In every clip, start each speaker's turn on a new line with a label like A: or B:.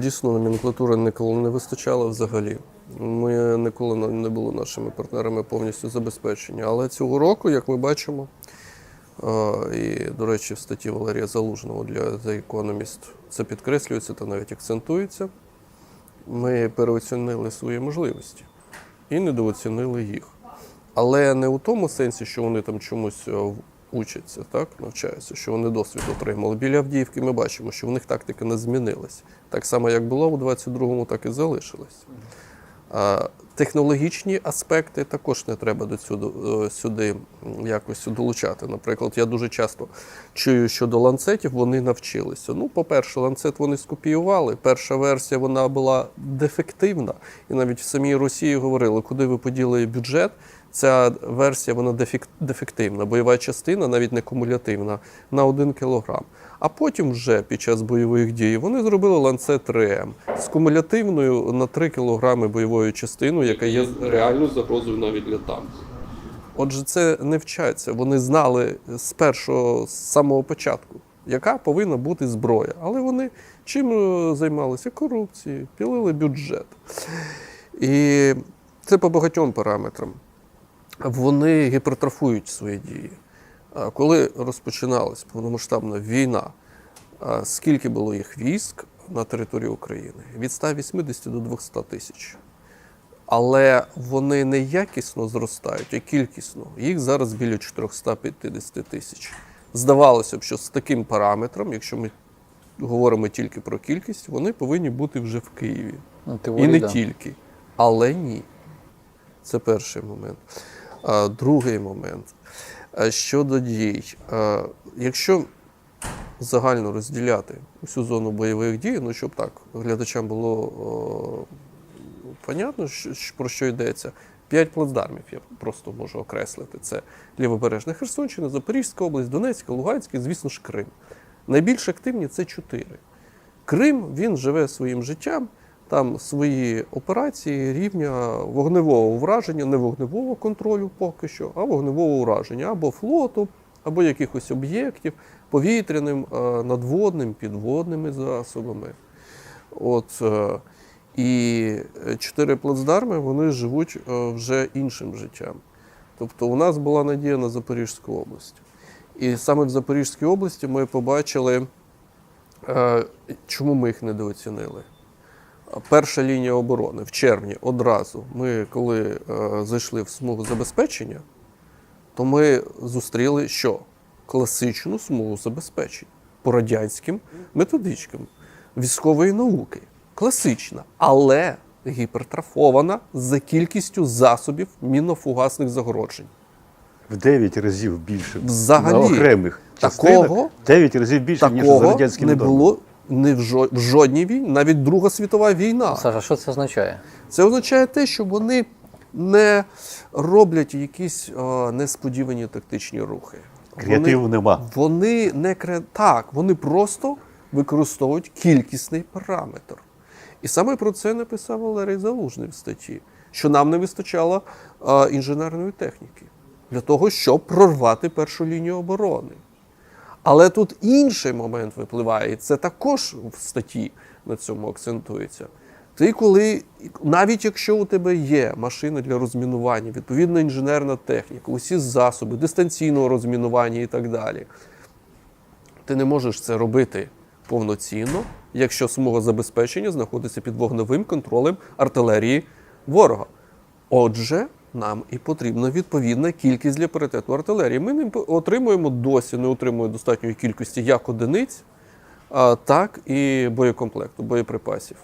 A: Дійсно номенклатури ніколи не вистачало взагалі. Ми ніколи не- були нашими партнерами повністю забезпечені. Але цього року, як ми бачимо, і, до речі, в статті Валерія Залужного для The Economist це підкреслюється та навіть акцентується. Ми переоцінили свої можливості і недооцінили їх. Але не у тому сенсі, що вони там чомусь е, учаться, так, навчаються, що вони досвід отримали. Біля Авдіївки ми бачимо, що в них тактика не змінилась. Так само, як була у 22-му, так і залишилась. А, технологічні аспекти також не треба до е, сюди якось долучати. Наприклад, я дуже часто чую, що до ланцетів вони навчилися. Ну, по-перше, ланцет вони скопіювали. Перша версія вона була дефективна. І навіть в самій Росії говорили, куди ви поділи бюджет. Ця версія вона дефек- дефективна, бойова частина, навіть не кумулятивна, на 1 кілограм. А потім вже під час бойових дій вони зробили ланцет РЕМ з кумулятивною на 3 кілограми бойовою частиною, яка є реальною загрозою навіть для танку. Отже, це не вчаться. Вони знали з першого з самого початку, яка повинна бути зброя. Але вони чим е, займалися? Корупцією, пілили бюджет. І це по багатьом параметрам. Вони гіпертрофують свої дії. Коли розпочиналась повномасштабна війна, скільки було їх військ на території України? Від 180 до 200 тисяч. Але вони не якісно зростають, а кількісно. Їх зараз біля 450 тисяч. Здавалося б, що з таким параметром, якщо ми говоримо тільки про кількість, вони повинні бути вже в Києві.
B: Ну,
A: І не
B: да.
A: тільки. Але ні. Це перший момент. Другий момент. Щодо дій. Якщо загально розділяти усю зону бойових дій, ну щоб так глядачам було понятно, що, що- про що йдеться. П'ять плацдармів я просто можу окреслити. Це Лівобережна Херсонщина, Запорізька область, Донецька, Луганська звісно ж, Крим. Найбільш активні це чотири. Крим він живе своїм життям, там свої операції рівня вогневого враження, не вогневого контролю поки що, а вогневого ураження або флоту, або якихось об'єктів повітряним, е, надводним, підводними засобами. От, е, і чотири плацдарми вони живуть е, вже іншим життям. Тобто у нас була надія на Запорізьку область. І саме в Запорізькій області ми побачили, чому ми їх недооцінили. Перша лінія оборони в червні одразу. Ми, коли е, зайшли в смугу забезпечення, то ми зустріли що? Класичну смугу забезпечення по радянським методичкам військової науки. Класична, але гіпертрофована за кількістю засобів мінофугасних загороджень.
C: В 9 разів більше
A: Взагалі,
C: на окремих
A: такого-
C: частинах 9 разів більше, ніж за
A: Такого
C: радянськими
A: не було жо- в жодній війні, навіть Друга світова війна.
B: Саша, що це означає?
A: Це означає те, що вони не роблять якісь е, несподівані тактичні рухи.
C: Креативу
A: вони,
C: нема.
A: Вони не кре... так, вони просто використовують кількісний параметр. І саме про це написав Валерій Залужний в статті, що нам не вистачало е, інженерної техніки для того, щоб прорвати першу лінію оборони. Але тут інший момент випливає, і це також в статті на цьому акцентується. Ти коли, навіть якщо у тебе є машини для розмінування, відповідна інженерна техніка, усі засоби дистанційного розмінування і так далі, ти не можеш це робити повноцінно, якщо смуга забезпечення знаходиться під вогневим контролем артилерії ворога. Отже, нам і потрібна відповідна кількість для паритету артилерії. Ми не отримуємо досі, не отримуємо достатньої кількості як одиниць, так і боєкомплекту, боєприпасів.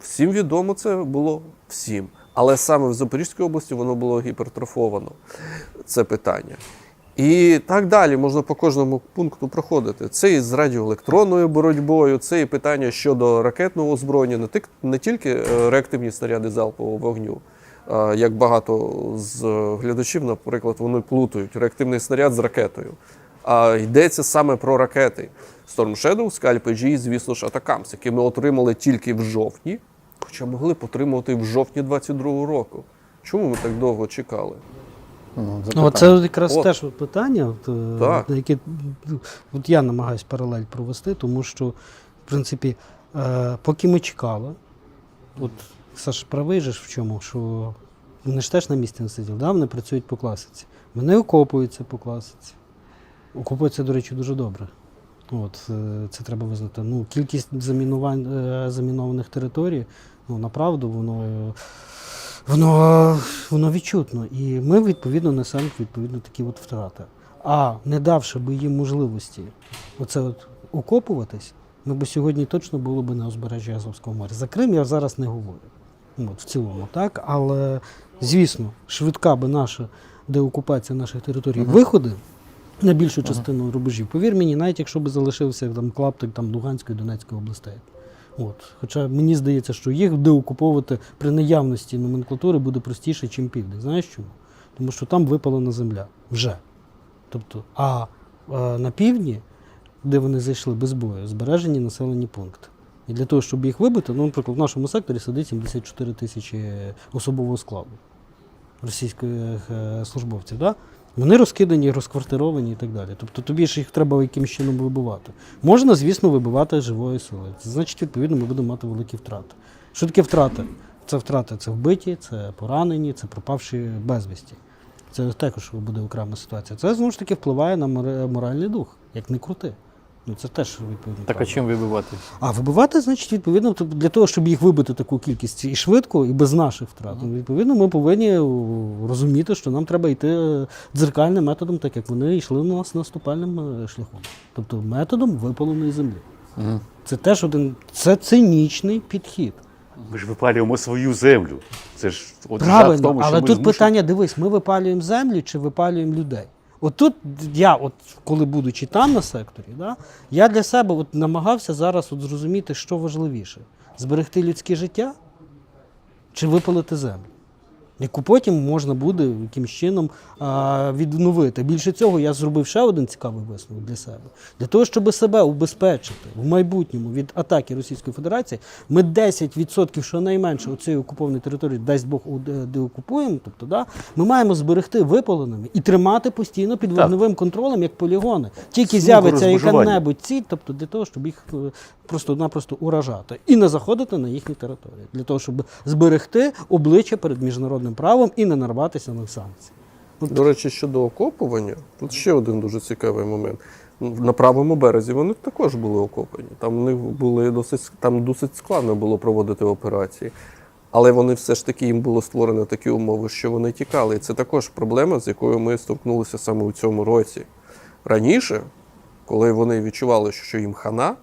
A: Всім відомо це було всім. Але саме в Запорізькій області воно було гіпертрофовано, це питання. І так далі можна по кожному пункту проходити. Це і з радіоелектронною боротьбою, це і питання щодо ракетного озброєння, не, тільки е, реактивні снаряди залпового вогню. Як багато з глядачів, наприклад, вони плутають реактивний снаряд з ракетою. А йдеться саме про ракети. Storm Shadow, Scalp G звісно ж, Атакамс, які ми отримали тільки в жовтні, хоча могли б отримати в жовтні 22-го року. Чому ми так довго чекали?
B: Ну,
D: Ну,
B: запитання.
D: це якраз
A: От.
D: теж от питання, от, е,
A: Так.
D: на яке от я намагаюся паралель провести, тому що
B: В принципі, е, поки ми чекали, от Саш правий же ж в чому, що вони ж теж на місці не сиділи, да? вони працюють по класиці. Вони окопуються по класиці. Окопуються, до речі, дуже добре. От, е, це треба визнати. Ну, кількість замінувань, е, замінованих територій, ну, направду, воно, е, воно, воно відчутно. І ми, відповідно, несемо відповідно такі от втрати. А не давши би їм можливості оце от окопуватись, ми б сьогодні точно були б на узбережжі Азовського моря. За Крим я зараз не говорю. Ну, От, в цілому, так. Але, звісно, швидка би наша деокупація наших територій, виходи на більшу частину рубежів. Повір мені, навіть якщо б залишився там клаптик там, Луганської Донецької областей. От. Хоча мені здається, що їх деокуповувати при наявності номенклатури буде простіше, ніж південь. Знаєш чому? Тому що там випалена земля вже. Тобто, а е, на півдні, де вони зайшли без бою, збережені населені пункти. І для того, щоб їх вибити, ну, наприклад, в нашому секторі сидить 74 тисячі особового складу російських е, службовців. Да? Вони розкидані, розквартировані і так далі. Тобто тобі ж їх треба якимось чином вибивати. Можна, звісно, вибивати живою силою. Це значить, відповідно, ми будемо мати великі втрати. Що таке втрати? Це втрати це вбиті, це поранені, це пропавші безвісті. Це також буде окрема ситуація. Це знову ж таки впливає на моральний дух, як не крути. Ну це теж відповідно.
D: Так а
B: правда.
D: чим вибивати?
B: А вибивати, значить, відповідно, для того, щоб їх вибити таку кількість і швидко, і без наших втрат, ну, відповідно, ми повинні розуміти, що нам треба йти е, дзеркальним методом, так як вони йшли на нас наступальним е, шляхом. Тобто методом випаленої землі.
D: Угу.
B: Це теж один це цинічний підхід.
C: Ми ж випалюємо свою землю. Це ж от
B: Правильно,
C: тому, що
B: але
C: ми
B: тут
C: змушені-
B: питання: дивись, ми випалюємо землю чи випалюємо людей. От тут я, от коли будучи там на секторі, да, я для себе от намагався зараз от зрозуміти, що важливіше: зберегти людське життя чи випалити землю, яку потім можна буде якимось чином а, відновити. Більше цього, я зробив ще один цікавий висновок для себе. Для того, щоб себе убезпечити в майбутньому від атаки Російської Федерації, ми 10% щонайменше у цієї окупованої території, дасть Бог, деокупуємо, тобто, да, ми маємо зберегти випаленими і тримати постійно під вогневим контролем, як полігони. Тільки з'явиться яка-небудь ціль, тобто для того, щоб їх е, просто-напросто уражати і не заходити на їхні території, для того, щоб зберегти обличчя перед міжнародним правом і не нарватися на санкції.
A: До речі, щодо окопування, тут ще один дуже цікавий момент. На правому березі вони також були окопані. Там у були досить там досить складно було проводити операції. Але вони все ж таки їм було створено такі умови, що вони тікали. І це також проблема, з якою ми столкнулися саме у цьому році. Раніше, коли вони відчували, що їм хана,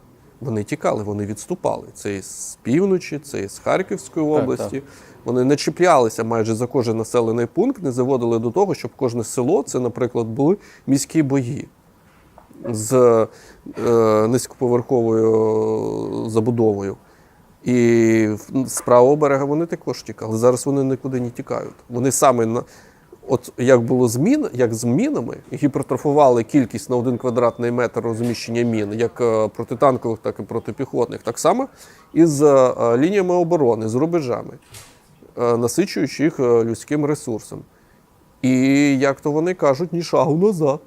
A: вони тікали, вони відступали. Це і з півночі, це і з Харківської
D: Так,
A: області. Вони не чіплялися майже за кожен населений пункт, не заводили до того, щоб кожне село, це, наприклад, були міські бої з е, низькоповерховою забудовою. І з правого берега вони також тікали. Зараз вони нікуди не тікають. Вони саме от як було з мін, як з мінами, гіпертрофували кількість на один квадратний метр розміщення мін, як е, протитанкових, так і протипіхотних, так само і з е, лініями оборони, з рубежами, е, насичуючи їх людським ресурсом. І як то вони кажуть, ні шагу назад.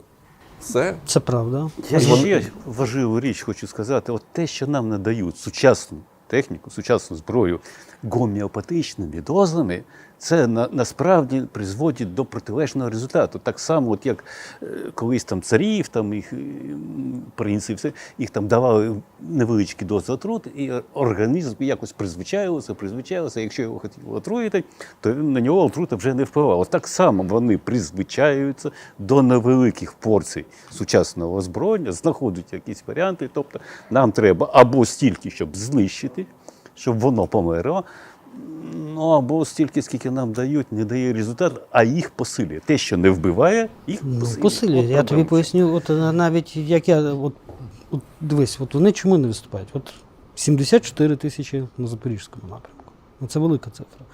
A: Все.
B: Це правда.
C: Я ще важливу річ хочу сказати: от те, що нам надають сучасну техніку, сучасну зброю гомеопатичними дозами, це на, насправді призводить до протилежного результату. Так само, от як е, колись там царів, там їх принців, все, їх там давали невеличкі дози отрут, і організм якось призвичаювався, призвичаювався. Якщо його хотіли отруїти, то на нього отрута вже не впливала. Так само вони призвичаюються до невеликих порцій сучасного озброєння, знаходять якісь варіанти. Тобто нам треба або стільки, щоб знищити, щоб воно померло. Ну або стільки, скільки нам дають, не дає результат, а їх посилює. Те, що не вбиває, їх
B: Ну,
C: посилює.
B: посилює.
C: От
B: Я тобі поясню, от е, навіть як я от, от дивись, от вони чому не виступають? От 74 тисячі на Запорізькому напрямку. Ну, це велика цифра.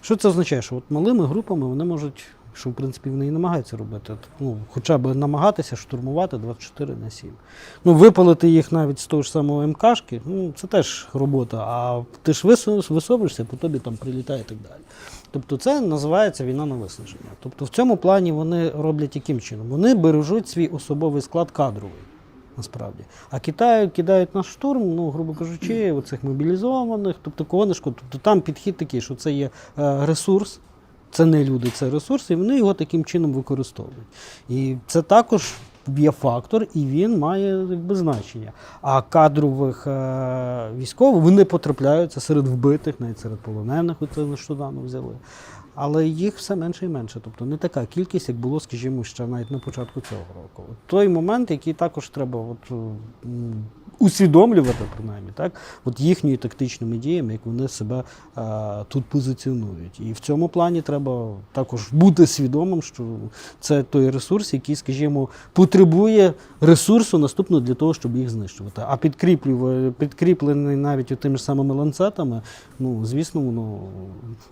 B: Що це означає? Що от малими групами вони можуть, що в принципі вони і намагаються робити, ну, хоча б намагатися штурмувати 24 на 7. Ну, випалити їх навіть з того ж самого МКшки, ну, це теж робота. А ти ж висовуєшся, по тобі там прилітає і так далі. Тобто це називається війна на виснаження. Тобто в цьому плані вони роблять яким чином? Вони бережуть свій особовий склад кадровий. насправді. А Китай кидають на штурм, ну, грубо кажучи, оцих мобілізованих, тобто кого не шкодить. Тобто там підхід такий, що це є е, ресурс, це не люди, це ресурс, і вони його таким чином використовують. І це також є фактор, і він має якби, значення. А кадрових е, військових вони потрапляються серед вбитих, навіть серед полонених, оце нещодавно взяли. Але їх все менше і менше. Тобто не така кількість, як було, скажімо, ще навіть на початку цього року. Той момент, який також треба от, усвідомлювати, принаймні, так? От їхніми тактичними діями, як вони себе е, тут позиціонують. І в цьому плані треба також бути свідомим, що це той ресурс, який, скажімо, потребує ресурсу наступного для того, щоб їх знищувати. А підкріплений навіть тими ж самими ланцетами, ну, звісно, воно,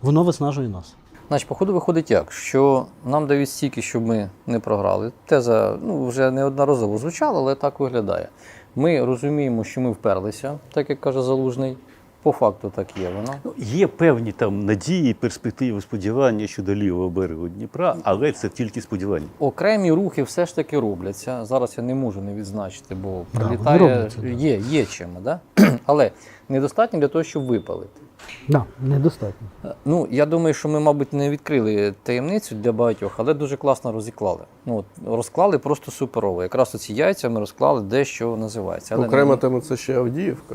B: воно виснажує нас.
D: Значить, походу виходить як, що нам дають стільки, щоб ми не програли. Теза ну, вже неодноразово звучала, але так виглядає. Ми розуміємо, що ми вперлися, так як каже Залужний. По факту так є воно.
C: Ну, Є певні там надії, перспективи, сподівання щодо лівого берегу Дніпра, але це тільки сподівання.
D: Окремі рухи все ж таки робляться. Зараз я не можу не відзначити, бо
B: Да,
D: прилітає
B: робляться, да.
D: є, є чим, да? але недостатньо для того, щоб випалити.
B: Да, недостатньо.
D: Ну, я думаю, що ми, мабуть, не відкрили таємницю для багатьох, але дуже класно розіклали. Ну, от, розклали просто суперово. Якраз оці яйця ми розклали дещо називається. Але
A: Окрема
D: не-
A: тема це ще Авдіївка.